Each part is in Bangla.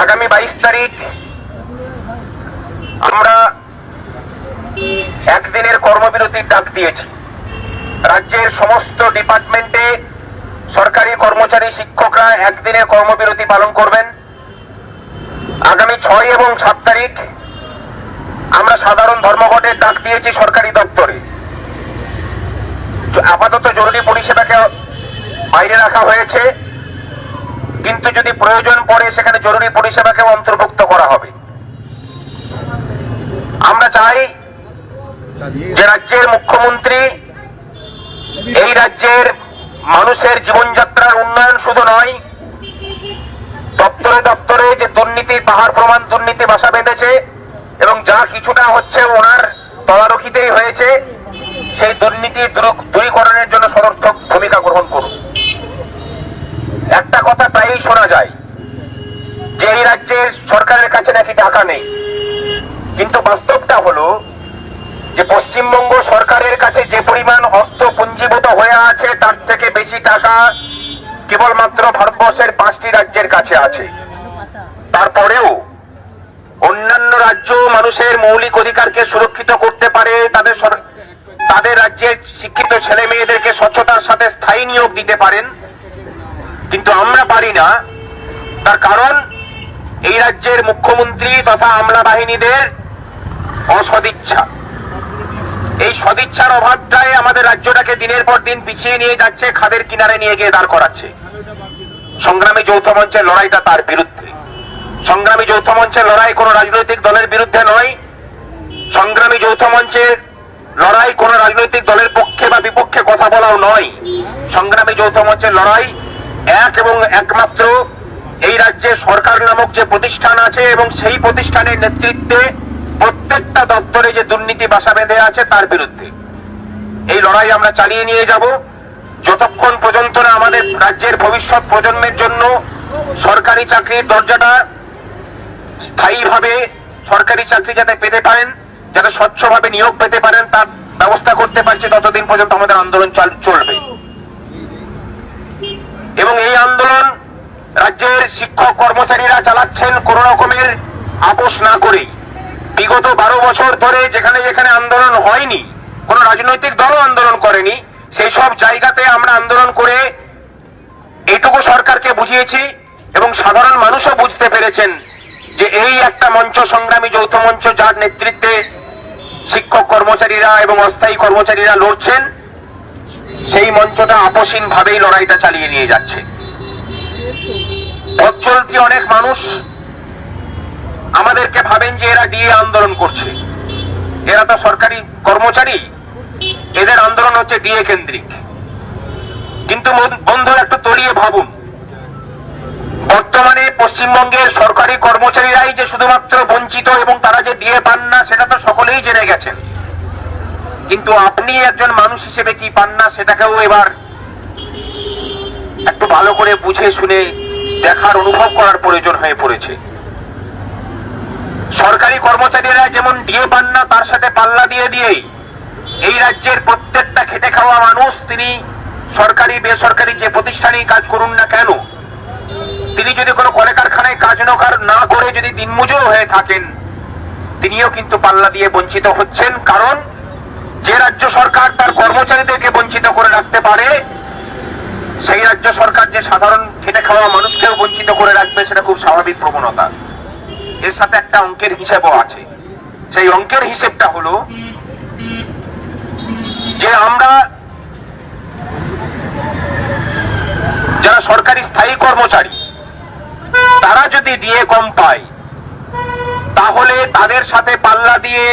আগামী বাইশ তারিখ আমরা একদিনের কর্মবিরতির ডাক দিয়েছি। রাজ্যের সমস্ত ডিপার্টমেন্টে সরকারি কর্মচারী শিক্ষকরা একদিনের কর্মবিরতি পালন করবেন। আগামী ছয় এবং সাত তারিখ আমরা সাধারণ ধর্মঘটের ডাক দিয়েছি সরকারি দপ্তরে। আপাতত জরুরি পরিষেবাকে বাইরে রাখা হয়েছে। কিন্তু যদি প্রয়োজন পড়ে, সেখানে জরুরি পরিষেবাকেও অন্তর্ভুক্ত করা হবে। আমরা চাই যে রাজ্যের মুখ্যমন্ত্রী এই রাজ্যের মানুষের জীবনযাত্রার উন্নয়ন শুধু নয়, দপ্তরে দপ্তরে যে দুর্নীতি, পাহাড় প্রমাণ দুর্নীতি বাসা বেঁধেছে এবং যা কিছুটা হচ্ছে ওনার তদারকিতেই হয়েছে, সেই দুর্নীতি দূর- দূরীকরণের জন্য সদর্থক ভূমিকা গ্রহণ করুন। একটা কথা প্রায়ই শোনা যায়, যে এই রাজ্যের সরকারের কাছে নাকি টাকা নেই। কিন্তু বাস্তবটা হলো যে পশ্চিমবঙ্গ সরকারের কাছে যে পরিমাণ অর্থ পুঞ্জীভূত হয়ে আছে, তার থেকে বেশি টাকা কেবলমাত্র ভারতবর্ষের পাঁচটি রাজ্যের কাছে আছে। তারপরেও অন্যান্য রাজ্য মানুষের মৌলিক অধিকারকে সুরক্ষিত করতে পারে, তাদের তাদের রাজ্যের শিক্ষিত ছেলে মেয়েদেরকে স্বচ্ছতার সাথে স্থায়ী নিয়োগ দিতে পারেন। কিন্তু আমরা পারি না। তার কারণ, এই রাজ্যের মুখ্যমন্ত্রী তথা আমলা বাহিনীদের অসদিচ্ছা। এই সদিচ্ছার অভাবটাই আমাদের রাজ্যটাকে দিনের পর দিন পিছিয়ে নিয়ে যাচ্ছে, খাদের কিনারে নিয়ে গিয়ে দাঁড় করাচ্ছে। সংগ্রামী যৌথ মঞ্চের লড়াইটা তার বিরুদ্ধে। সংগ্রামী যৌথ মঞ্চের লড়াই কোনো রাজনৈতিক দলের বিরুদ্ধে নয়। সংগ্রামী যৌথ মঞ্চের লড়াই কোন রাজনৈতিক দলের পক্ষে বা বিপক্ষে কথা বলাও নয়। সংগ্রামী যৌথ মঞ্চের লড়াই এক এবং একমাত্র এই রাজ্যে সরকার নামক যে প্রতিষ্ঠান আছে এবং সেই প্রতিষ্ঠানের নেতৃত্বে প্রত্যেকটা দপ্তরে যে দুর্নীতি বাসা বেঁধে আছে তার বিরুদ্ধে। এই লড়াই আমরা চালিয়ে নিয়ে যাব। যতক্ষণ পর্যন্ত না আমাদের রাজ্যের ভবিষ্যৎ প্রজন্মের জন্য সরকারি চাকরির দরজাটা স্থায়ীভাবে সরকারি চাকরি যাতে পেতে পারেন, যাতে স্বচ্ছভাবে নিয়োগ পেতে পারেন, তার ব্যবস্থা করতে পারছি, ততদিন পর্যন্ত আমাদের আন্দোলন চলবে। এবং এই আন্দোলন রাজ্যের শিক্ষক কর্মচারীরা চালাচ্ছেন কোন রকমের আপোষ না করেই। বিগত বারো বছর ধরে যেখানে যেখানে আন্দোলন হয়নি, কোন রাজনৈতিক দলও আন্দোলন করেনি, সেই সব জায়গাতে আমরা আন্দোলন করে এইটুকু সরকারকে বুঝিয়েছি এবং সাধারণ মানুষও বুঝতে পেরেছেন যে এই একটা মঞ্চ সংগ্রামী যৌথ মঞ্চ যার নেতৃত্বে শিক্ষক কর্মচারীরা এবং অস্থায়ী কর্মচারীরা লড়ছেন। সেই মঞ্চটা আপসীন ভাবেই লড়াইটা চালিয়ে নিয়ে যাচ্ছে। চলতি অনেক মানুষ আমাদেরকে ভাবেন যে এরা ডিএ আন্দোলন করছে। এরা তো সরকারি কর্মচারী। এদের আন্দোলন হচ্ছে ডিএ কেন্দ্রিক। কিন্তু বন্ধু- বন্ধুরা একটু তলিয়ে ভাবুন। বর্তমানে পশ্চিমবঙ্গের সরকারি কর্মচারীরাই যে শুধুমাত্র বঞ্চিত এবং তারা যে ডিএ পান না, সেটা তো সকলেই জেনে গেছেন। কিন্তু আপনি একজন মানুষ হিসেবে কি পান না সেটাকেও এবার একটু ভালো করে বুঝে শুনে দেখার, অনুভব করার প্রয়োজন হয়ে পড়েছে। সরকারি কর্মচারীরা যেমন ডিএ পান না, তার সাথে পাল্লা দিয়ে দিয়েই এই রাজ্যের প্রত্যেকটা খেটে খাওয়া মানুষ, তিনি সরকারি, বেসরকারি যে প্রতিষ্ঠানেই কাজ করুন না কেন, তিনি যদি কোনো কলকারখানায় কাজ নকার- না করে যদি দিনমজুর হয়ে থাকেন, তিনিও কিন্তু পাল্লা দিয়ে বঞ্চিত হচ্ছেন। কারণ যে রাজ্য সরকার তার কর্মচারীদেরকে বঞ্চিত করে রাখতে পারে, সেই রাজ্য সরকার যে সাধারণ খেটে খাওয়া মানুষকেও বঞ্চিত করে রাখবে, সেটা খুব স্বাভাবিক প্রবণতা। এর সাথে একটা অঙ্কের হিসেবও আছে। সেই অঙ্কের হিসেবটা হলো যে আমরা যারা সরকারি স্থায়ী কর্মচারী, তারা যদি ডিএ কম পায়, তাহলে তাদের সাথে পাল্লা দিয়ে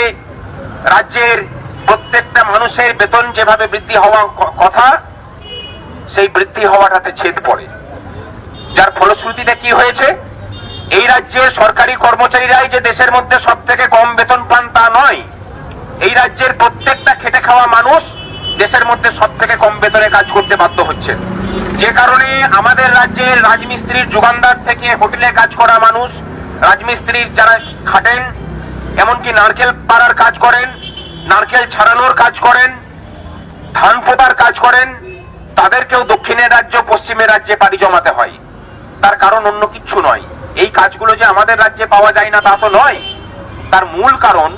রাজ্যের প্রত্যেকটা মানুষের বেতন যেভাবে বৃদ্ধি হওয়া কথা, সেই বৃদ্ধি হওয়াটাতে ছেদ পড়ে। যার ফলশ্রুতিতে কি হয়েছে? এই রাজ্যের সরকারি কর্মচারীরাই যে দেশের মধ্যে সব থেকে কম বেতন পান তা নয়, এই রাজ্যের প্রত্যেকটা খেটে খাওয়া মানুষ দেশের মধ্যে সব থেকে কম বেতনে কাজ করতে বাধ্য হচ্ছে। যে কারণে আমাদের রাজ্যের রাজমিস্ত্রির যোগানদার থেকে হোটেলে কাজ করা মানুষ, রাজমিস্ত্রির যারা খাটেন, এমনকি নারকেল পাড়ার কাজ করেন নারকেল ছাড়ানোর কাজ করেন, ধান পোতার কাজ করেন, তাদেরকেও দক্ষিণের রাজ্য পশ্চিমের রাজ্যে পাড়ি জমাতে হয়। তার কারণ অন্য কিচ্ছু নয়। এই কাজগুলো যে আমাদের রাজ্যে পাওয়া যায় না, তা তো নয়। তার মূল কারণ,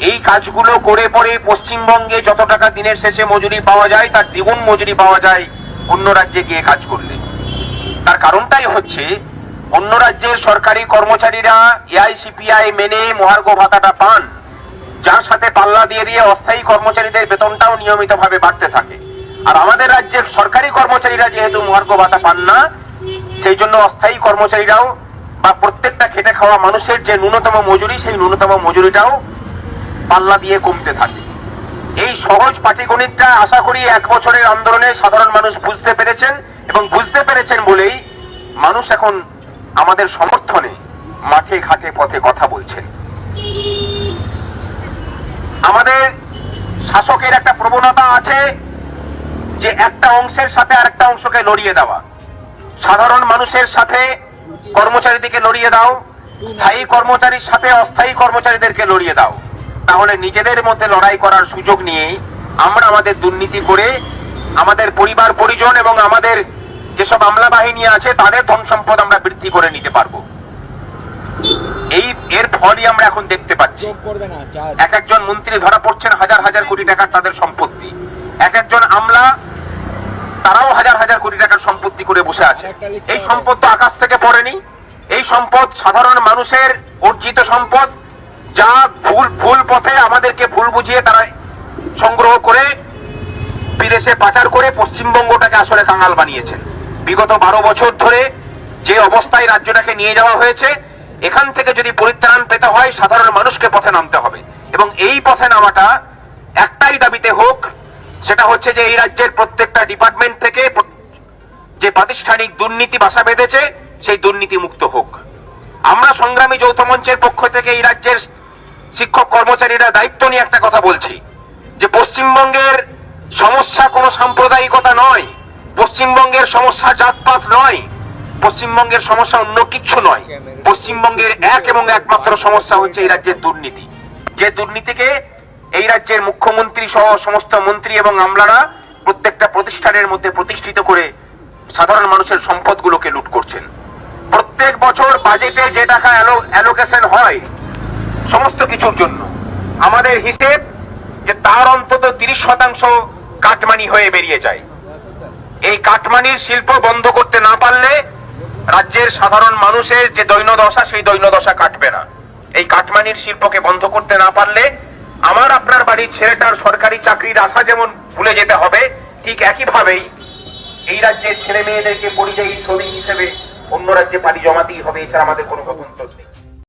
এই কাজগুলো করে পরে পশ্চিমবঙ্গে যত টাকা দিনের শেষে মজুরি পাওয়া যায়, তার দ্বিগুণ মজুরি পাওয়া যায় অন্য রাজ্যে গিয়ে কাজ করলে। তার কারণটাই হচ্ছে, অন্য রাজ্যের সরকারি কর্মচারীরা এআইসিপিআই মেনে মহার্ঘ ভাতাটা পান। যার সাথে পাল্লা দিয়ে দিয়ে অস্থায়ী কর্মচারীদের বেতনটাও নিয়মিতভাবে বাড়তে থাকে। আর আমাদের রাজ্যের সরকারি কর্মচারীরা যেহেতু মহার্ঘ ভাতা পান না, সেই জন্য অস্থায়ী কর্মচারীরাও বা প্রত্যেকটা খেটে খাওয়া মানুষের যে ন্যূনতম মজুরি, সেই ন্যূনতম মজুরিটাও পাল্লা দিয়ে কমতে থাকে। এই সহজ পাটিগণিতটা আশা করি এক বছরের আন্দোলনে সাধারণ মানুষ বুঝতে পেরেছেন এবং বুঝতে পেরেছেন বলেই মানুষ এখন আমাদের সমর্থনে মাঠে ঘাটে পথে কথা বলছেন। আমাদের শাসকের একটা প্রবণতা আছে যে একটা অংশের সাথে আরেকটা অংশকে লড়িয়ে দেওয়া। সাধারণ মানুষের সাথে কর্মচারীদেরকে লড়িয়ে দাও, স্থায়ী কর্মচারীর সাথে অস্থায়ী কর্মচারীদেরকে লড়িয়ে দাও। তাহলে নিজেদের মধ্যে লড়াই করার সুযোগ নিয়ে আমরা আমাদের দুর্নীতি করে আমাদের পরিবার, পরিজন এবং আমাদের যেসব আমলা বাহিনী আছে, তাদের ধন সম্পদ আমরা বৃদ্ধি করে নিতে পারব। এই, এর ফলই আমরা এখন দেখতে পাচ্ছি। যোগ করবে না যা এক একজন মন্ত্রী ধরা পড়ছেন হাজার হাজার কোটি টাকার তাদের সম্পত্তি। এক একজন আমলা তারাও হাজার হাজার কোটি টাকার সম্পত্তি করে বসে আছে। এই সম্পদ তো আকাশ থেকে পড়েনি। এই সম্পদ সাধারণ মানুষের অর্জিত সম্পদ যা ভুল ভুল পথে আমাদেরকে ভুল বুঝিয়ে তারা সংগ্রহ করে বিদেশে পাচার করে পশ্চিমবঙ্গটাকে আসলে কাঙাল বানিয়েছেন বিগত বারো বছর ধরে যে অবস্থায় রাজ্যটাকে নিয়ে যাওয়া হয়েছে এখান থেকে যদি পরিত্রাণ পেতে হয়, সাধারণ মানুষকে পথে নামতে হবে। এবং এই পথে নামাটা একটাই দাবিতে হোক, সেটা হচ্ছে যে এই রাজ্যের প্রত্যেকটা ডিপার্টমেন্ট থেকে যে প্রাতিষ্ঠানিক দুর্নীতি বাসা বেঁধেছে, সেই দুর্নীতি মুক্ত হোক। আমরা সংগ্রামী যৌথ মঞ্চের পক্ষ থেকে এই রাজ্যের শিক্ষক কর্মচারীরা দায়িত্ব নিয়ে একটা কথা বলছি, যে পশ্চিমবঙ্গের সমস্যা কোনো সাম্প্রদায়িকতা নয়, পশ্চিমবঙ্গের সমস্যা জাতপাত নয়। পশ্চিমবঙ্গের সমস্যা অন্য কিচ্ছু নয়। পশ্চিমবঙ্গের এক এবং একমাত্র সমস্যা হচ্ছে এই রাজ্যের দুর্নীতি। যে দুর্নীতিকে এই রাজ্যের মুখ্যমন্ত্রী সহ সমস্ত মন্ত্রী এবং আমলারা প্রত্যেকটা প্রতিষ্ঠানের মধ্যে প্রতিষ্ঠিত করে সাধারণ মানুষের সম্পদগুলোকে লুট করছেন। প্রত্যেক বছর বাজেটে যে টাকা অ্যালোকেশন হয়, সমস্ত কিছুর জন্য। আমাদের হিসেব যে তার অন্তত তিরিশ শতাংশ কাটমানি হয়ে বেরিয়ে যায়। এই কাটমানির শিল্প বন্ধ করতে না পারলে রাজ্যের সাধারণ মানুষের যে দৈন্যদশা, সেই দৈন্যদশা কাটবে না। এই কাটমানির শিল্পকে বন্ধ করতে না পারলে আমার আপনার বাড়ির ছেলেটার সরকারি চাকরির আশা যেমন ভুলে যেতে হবে, ঠিক একইভাবেই এই রাজ্যের ছেলে মেয়েদেরকে পরিযায়ী শ্রমিক হিসেবে অন্য রাজ্যে পাড়ি জমাতেই হবে, এছাড়া আমাদের কোনো গত্যন্তর নেই।